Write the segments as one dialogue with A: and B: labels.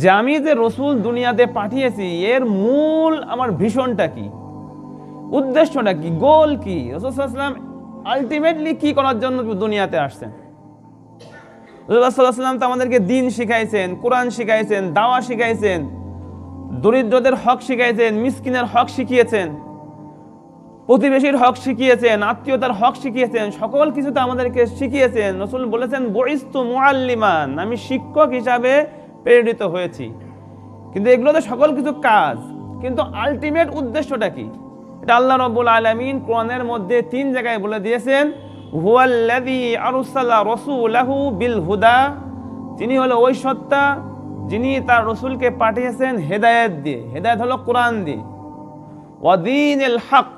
A: যে আমি যে রসুল দুনিয়াতে পাঠিয়েছি, এর মূল আমার ভীষণটা কি? উদ্দেশ্যটা কি? গোল কি? রসুলাম আলটিমেটলি কি করার জন্য দুনিয়াতে আসছেন? রসুল্লাহাম তো আমাদেরকে দিন শিখাইছেন, কোরআন শিখাইছেন, দাওয়া শিখাইছেন, দরিদ্রদের হক শিখাইছেন, মিসকিনের হক শিখিয়েছেন, প্রতিবেশীর হক শিখিয়েছেন, আত্মীয়তার হক শিখিয়েছেন, সকল কিছু তো আমাদেরকে শিখিয়েছেন। রসুল বলেছেন, বইস্তু মুআল্লিমান, আমি শিক্ষক হিসাবে প্রেরিত হয়েছি। কিন্তু এগুলো তো সকল কিছু কাজ। কিন্তু আলটিমেট উদ্দেশ্যটা কি? এটা আল্লাহ রব্বুল আলমিন কোরআনের মধ্যে তিন জায়গায় বলে দিয়েছেন রাসূলাহু বিল হুদা তিনি হলো ওই সত্তা, যিনি তার রসুলকে পাঠিয়েছেন হেদায়েত দিয়ে। হেদায়েত হলো কোরআন দিয়ে। ওয়াদিনুল হক।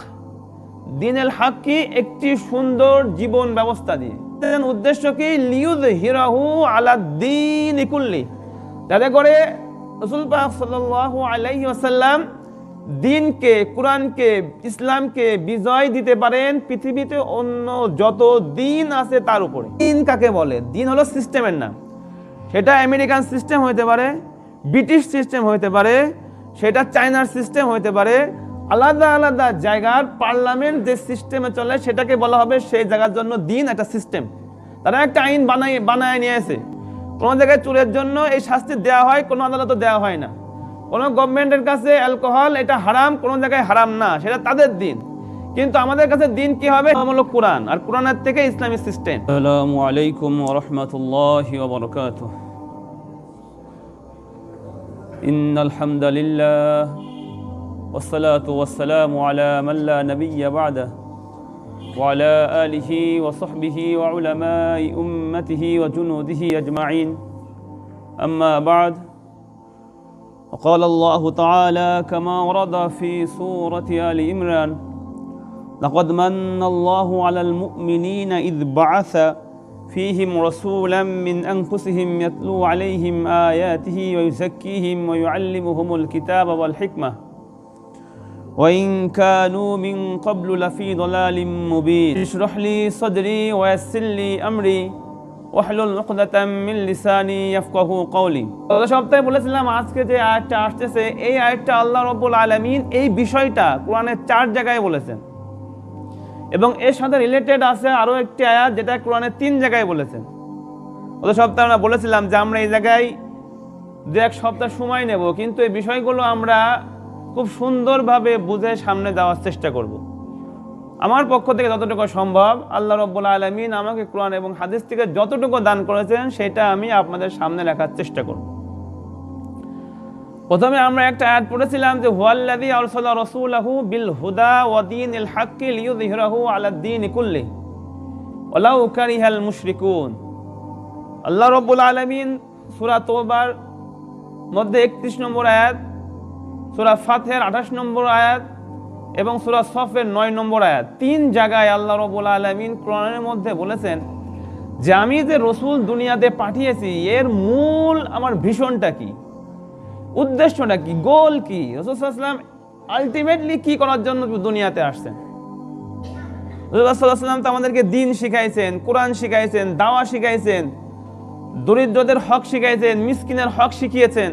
A: দিন এল হক কি? একটি সুন্দর জীবন ব্যবস্থা দিয়ে। উদ্দেশ্য কি? লিউদ হিরাহু আলাদ্দিন ইকুল্লি যাতে করে রসুল পাক সাল্লাল্লাহু আলাইহি ওয়াসাল্লাম দিনকে, কোরআনকে, ইসলামকে বিজয় দিতে পারেন পৃথিবীতে অন্য যত দিন আছে তার উপরে। দিন কাকে বলে? দিন হলো সিস্টেমের নাম। সেটা আমেরিকান সিস্টেম হইতে পারে, ব্রিটিশ সিস্টেম হইতে পারে, সেটা চায়নার সিস্টেম হইতে পারে, আলাদা আলাদা জায়গার পার্লামেন্ট যে সিস্টেমে চলে সেটাকে বলা হবে সেই জায়গার জন্য দিন একটা সিস্টেম তারা একটা আইন বানাই, বানায় নিয়ে আসে। কোনো জায়গায় চুরের জন্য এই শাস্তি দেওয়া হয় কোনো আদালতে দেওয়া হয় না কোনো গভর্নমেন্টের কাছে অ্যালকোহল এটা হারাম কোনো জায়গায় হারাম না সেটা তাদের দিন কিন্তু আমাদের কাছে দিন কি হবে হলো কোরআন আর কোরআনের থেকে ইসলামী সিস্টেম
B: السلام عليكم ورحمة الله وبركاته إن الحمد لله والصلاة والسلام على من لا نبي بعده وعلى آله وصحبه وعلماء أمته وجنوده أجمعين. أما بعد وقال الله تعالى كما ورد في سورة آل عمران لقد من الله على المؤمنين إذ بعث فيهم رسولا من أنفسهم يتلو عليهم آياته ويزكيهم ويعلمهم الكتاب والحكمة وإن كانوا من قبل لفي ضلال مبين اشرح لي صدري ويسر لي أمري واحلل عقدة من لساني يفقه قولي
A: গত সপ্তাহে বলেছিলাম আজকে যে আয়াতটা আসতেছে এই আয়াতটা আল্লাহ রব্বুল আলামিন এই বিষয়টা কোরআনের চার জায়গায় বলেছেন এবং এর সাথে রিলেটেড আছে আরও একটি আয়াত যেটা কোরআনের তিন জায়গায় বলেছেন গত সপ্তাহে আমরা বলেছিলাম যে আমরা এই জায়গায় দু এক সপ্তাহ সময় নেব কিন্তু এই বিষয়গুলো আমরা খুব সুন্দরভাবে বুঝে সামনে যাওয়ার চেষ্টা করব। আমার পক্ষ থেকে যতটুকু সম্ভব আল্লাহ রব্বুল আলমিন আমাকে কোরআন এবং হাদিস থেকে যতটুকু দান করেছেন সেটা আমি আপনাদের সামনে রাখার চেষ্টা করব। প্রথমে আমরা একটা অ্যাড পড়েছিলাম যে হুয়াল্লাদি আরসালা রাসূলাহু বিল হুদা ওয়া দীনিল হাক্কি লিইয়ুযহিরাহু আলাদ্দিন ইকুল্লি কুল্লি ওয়ালাউ কারিহাল মুশরিকুন। আল্লাহ রাব্বুল আলামিন সূরা তওবার মধ্যে 31 নম্বর আয়াত সূরা ফাতহের 28 নম্বর আয়াত এবং সুরা সফের নয় নম্বর আয়াত। তিন জায়গায় আল্লাহ রাব্বুল আলামিন কোরআনের মধ্যে বলেছেন যে, আমি যে রসুল দুনিয়াতে পাঠিয়েছি, এর মূল আমার ভীষণটা কি? উদ্দেশ্যটা কি? গোল কি? রসুলাম আলটিমেটলি কি করার জন্য দুনিয়াতে আসছেন? রসুলাম তো আমাদেরকে দিন শিখাইছেন, কোরআন শিখাইছেন, দাওয়া শিখাইছেন, দরিদ্রদের হক শিখাইছেন, মিসকিনের হক শিখিয়েছেন।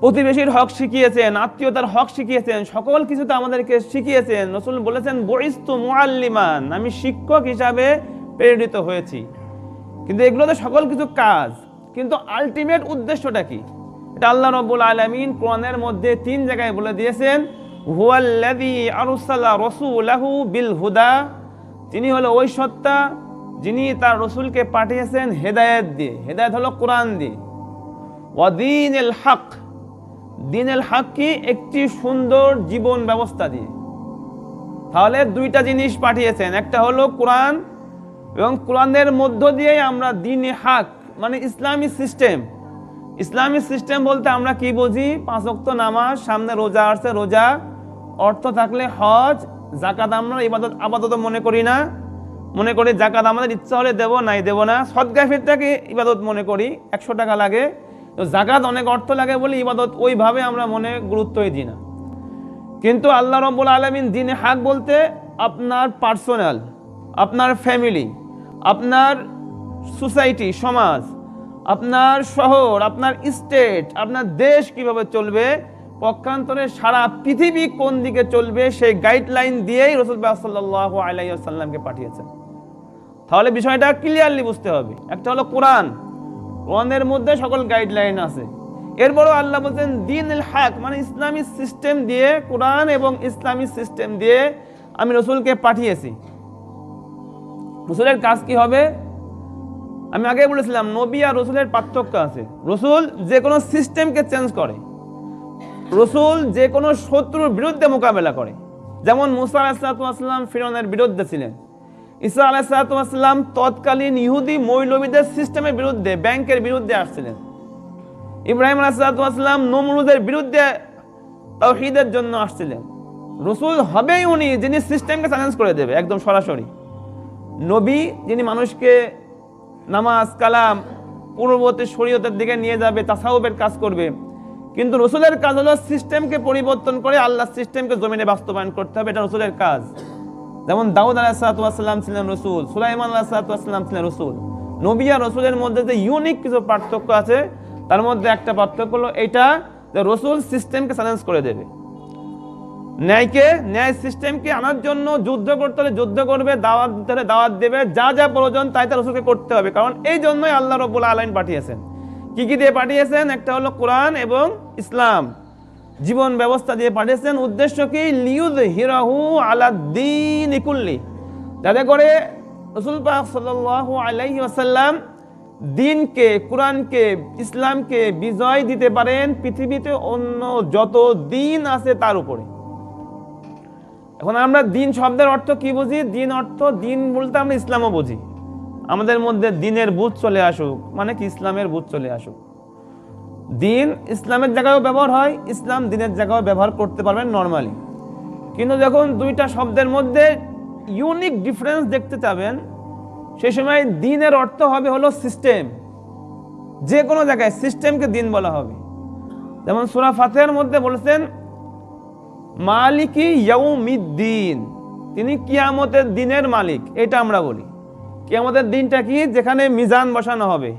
A: প্রতিবেশীর হক শিখিয়েছেন, আত্মীয়তার হক শিখিয়েছেন, সকল কিছু তো আমাদেরকে শিখিয়েছেন। রসুল বলেছেন, বইস্তু মুআল্লিমান আমি শিক্ষক হিসাবে প্রেরিত হয়েছি। কিন্তু এগুলো তো সকল কিছু কাজ। কিন্তু আলটিমেট উদ্দেশ্যটা কি? এটা আল্লাহ রব্বুল আলমিন কোরআনের মধ্যে তিন জায়গায় বলে দিয়েছেন, হুয়াল্লাযী আরসালা রাসূলাহু বিল হুদা তিনি হলো ওই সত্তা, যিনি তার রসুলকে পাঠিয়েছেন হেদায়েত দিয়ে। হেদায়েত হলো কোরআন দিয়ে। ওয়াদিনুল হক দিনের হক কি একটি সুন্দর জীবন ব্যবস্থা দিয়ে। তাহলে দুইটা জিনিস পাঠিয়েছেন। একটা হলো কোরআন এবং কোরআনের মধ্য দিয়েই আমরা দিন হাক মানে ইসলামী সিস্টেম। ইসলামী সিস্টেম বলতে আমরা কি বুঝি? পাঁচ ওয়াক্ত নামাজ, সামনে রোজা আসছে, রোজা। অর্থ থাকলে হজ জাকাত আমরা ইবাদত আপাতত মনে করি না। মনে করি জাকাত আমাদের ইচ্ছা হলে দেবো, নাই দেবো না। সদগা ফিরটাকে ইবাদত মনে করি? একশো টাকা লাগে। তো জাকাত অনেক অর্থ লাগে বলে ইবাদত ওইভাবে আমরা মনে গুরুত্বই দিই না। কিন্তু আল্লাহ রব্বুল আলমিন দিনে হাক বলতে আপনার পার্সোনাল, আপনার ফ্যামিলি, আপনার সোসাইটি, সমাজ, আপনার শহর, আপনার স্টেট, আপনার দেশ কীভাবে চলবে, পক্ষান্তরে সারা পৃথিবী কোন দিকে চলবে সেই গাইডলাইন দিয়েই রসুল সাল্লাহ আলাইসাল্লামকে পাঠিয়েছেন। তাহলে বিষয়টা ক্লিয়ারলি বুঝতে হবে। একটা হলো কোরআন। কোরআনের মধ্যে সকল গাইডলাইন আছে। এরপরও আল্লাহ বলছেন দিন হাক মানে ইসলামী সিস্টেম দিয়ে, কোরআন এবং ইসলামী সিস্টেম দিয়ে আমি রসুলকে পাঠিয়েছি। রসুলের কাজ কি হবে? আমি আগে বলেছিলাম, নবী আর রসুলের পার্থক্য আছে। রসুল যে কোনো সিস্টেমকে চেঞ্জ করে। রসুল যে কোনো শত্রুর বিরুদ্ধে মোকাবেলা করে। যেমন মুসা আলাহিসাল্লাম ফিরনের বিরুদ্ধে ছিলেন। ইসা আলাহিসাল্লাম তৎকালীন ইহুদি মৌলবীদের সিস্টেমের বিরুদ্ধে ব্যাংকের বিরুদ্ধে আসছিলেন। ইব্রাহিম আলাহিসাল্লাম নমরুদের বিরুদ্ধে তৌহিদের জন্য আসছিলেন। রসুল হবেই উনি যিনি সিস্টেমকে চ্যালেঞ্জ করে দেবে, একদম সরাসরি। নবী যিনি মানুষকে নামাজ, কালাম, পূর্ববর্তী শরীয়তের দিকে নিয়ে যাবে তাসাউবের কাজ করবে, কিন্তু রসুলের কাজ হলো সিস্টেমকে পরিবর্তন করে আল্লাহ সিস্টেমকে জমিনে বাস্তবায়ন করতে হবে, এটা রসুলের কাজ। যেমন দাউদ আলাহিসাল্লাম ছিলেন রসুল, সুলাইমান আলাহিসাল্লাম ছিলেন রসুল। নবী আর রসুলের মধ্যে যে ইউনিক কিছু পার্থক্য আছে, তার মধ্যে একটা পার্থক্য হলো এটা যে রসুল সিস্টেমকে চ্যালেঞ্জ করে দেবে। ন্যায়কে, ন্যায় সিস্টেমকে আনার জন্য যুদ্ধ করতে হলে যুদ্ধ করবে, দাওয়াত দিতে হলে দাওয়াত দেবে, যা যা প্রয়োজন তাই তা রসুলকে করতে হবে। কারণ এই জন্যই আল্লাহ রব্বুল আলাইন পাঠিয়েছেন। কি কি দিয়ে পাঠিয়েছেন? একটা হলো কোরআন এবং ইসলাম। জীবন ব্যবস্থা দিয়ে পাঠিয়েছেন উদ্দেশ্য কি? লিউদ হিরাহু আলাদ্দিন ইকুল্লি যাতে করে রসুল পাক সাল্লাল্লাহু আলাইহি ওয়াসাল্লাম দিনকে কোরআনকে, ইসলামকে বিজয় দিতে পারেন পৃথিবীতে অন্য যত দিন আছে তার উপরে। এখন আমরা দিন শব্দের অর্থ কি বুঝি? দিন অর্থ দিন বলতে আমরা ইসলামও বুঝি। আমাদের মধ্যে দিনের বুধ চলে আসুক মানে কি? ইসলামের বুধ চলে আসুক। দিন ইসলামের জায়গায়ও ব্যবহার হয়, ইসলাম দিনের জায়গায়ও ব্যবহার করতে পারবেন নর্মালি কিন্তু যখন দুইটা শব্দের মধ্যে ইউনিক ডিফারেন্স দেখতে চাবেন সেই সময় দিনের অর্থ হবে হলো সিস্টেম যে কোনো জায়গায় সিস্টেমকে দিন বলা হবে। যেমন সুরা ফাতেহার মধ্যে বলেছেন, মালিকি ইয়াউমিদ্দিন। তিনি কিয়ামতের দিনের মালিক, এটা আমরা বলি। কিয়ামতের দিনটা কি? যেখানে মিজান বসানো হবে,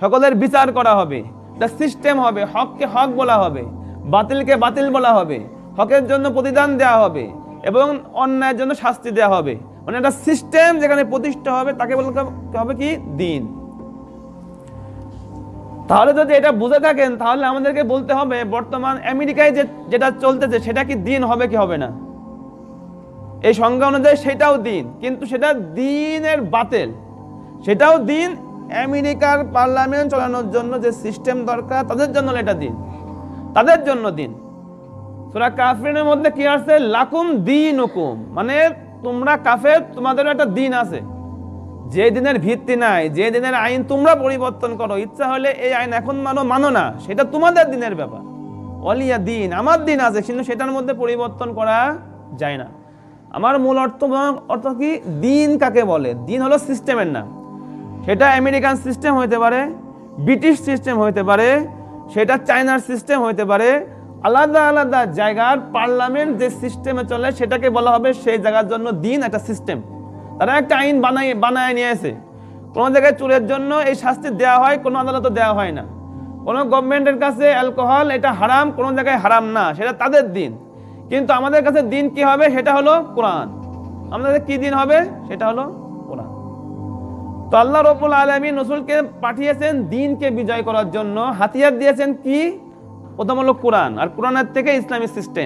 A: সকলের বিচার করা হবে। দ্য সিস্টেম হবে, হককে হক বলা হবে, বাতিলকে বাতিল বলা হবে, হকের জন্য প্রতিদান দেওয়া হবে এবং অন্যায়ের জন্য শাস্তি দেওয়া হবে। মানে একটা সিস্টেম যেখানে প্রতিষ্ঠা হবে, তাকে বলতে হবে কি? দিন। তাহলে যদি এটা বুঝে থাকেন, তাহলে আমাদেরকে বলতে হবে, বর্তমান আমেরিকায় যে, যেটা চলতেছে, সেটা কি দিন হবে কি হবে না? এই সংজ্ঞা অনুযায়ী সেটাও দিন, কিন্তু সেটা দিনের বাতিল। সেটাও দিন আমেরিকার পার্লামেন্ট চালানোর জন্য যে সিস্টেম দরকার, তাদের জন্য এটা দিন। তাদের জন্য দিন। সুরা কাফিরের মধ্যে কি আছে? লাকুম দিন মানে তোমরা কাফের তোমাদের একটা দিন আছে। যে দিনের ভিত্তি নাই, যে দিনের আইন তোমরা পরিবর্তন করো, ইচ্ছা হলে এই আইন এখন মানো মানো না। সেটা তোমাদের দিনের ব্যাপার। অলিয়া দিন, আমার দিন আছে, কিন্তু সেটার মধ্যে পরিবর্তন করা যায় না। আমার মূল অর্থ অর্থ কি? দিন কাকে বলে? দিন হলো সিস্টেমের নাম। সেটা আমেরিকান সিস্টেম হইতে পারে, ব্রিটিশ সিস্টেম হইতে পারে, সেটা চায়নার সিস্টেম হইতে পারে, আলাদা আলাদা জায়গার পার্লামেন্ট যে সিস্টেমে চলে সেটাকে বলা হবে সেই জায়গার জন্য দিন একটা সিস্টেম। তারা একটা আইন বানাই, বানায় নিয়ে এসে কোনো জায়গায় চুরের জন্য এই শাস্তি দেওয়া হয়, কোনো আদালতে দেওয়া হয় না। কোনো গভর্নমেন্টের কাছে অ্যালকোহল, এটা হারাম, কোনো জায়গায় হারাম না, সেটা তাদের দিন। কিন্তু আমাদের কাছে দিন কি হবে? সেটা হলো কোরআন। আমাদের কি দিন হবে? সেটা হলো তো আল্লাহ রবুল আলমী নসুলকে পাঠিয়েছেন দিনকে বিজয় করার জন্য। হাতিয়ার দিয়েছেন কি? প্রথম হলো কোরআন। আর কোরআনের থেকে ইসলামী সিস্টেম।